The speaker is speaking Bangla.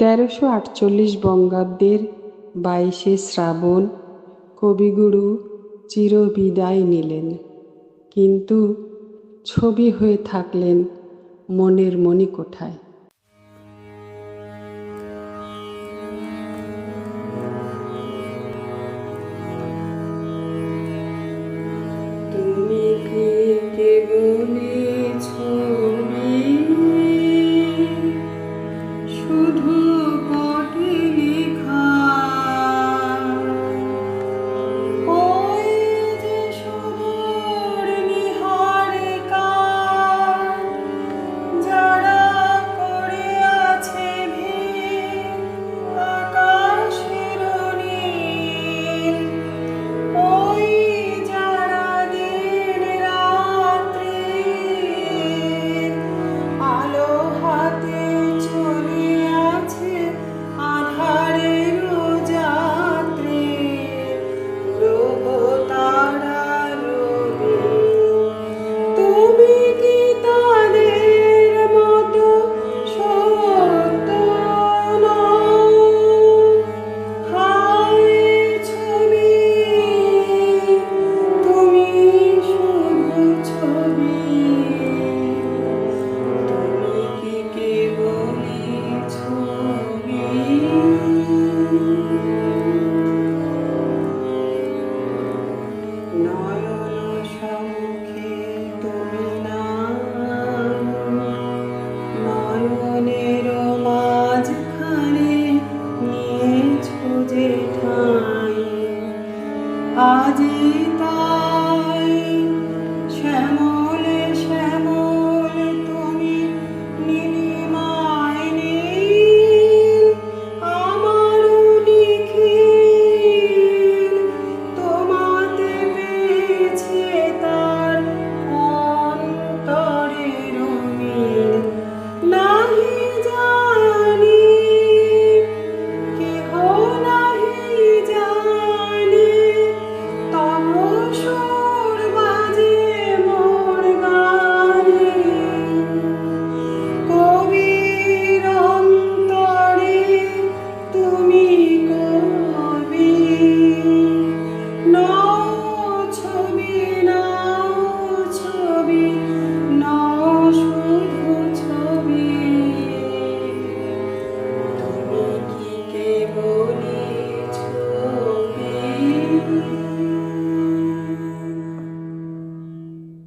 তেরোশো আটচল্লিশ বঙ্গাব্দের বাইশে শ্রাবণ কবিগুরু চিরবিদায় নিলেন। কিন্তু ছবি হয়ে থাকলেন মনের মণিকোঠায়। Amen.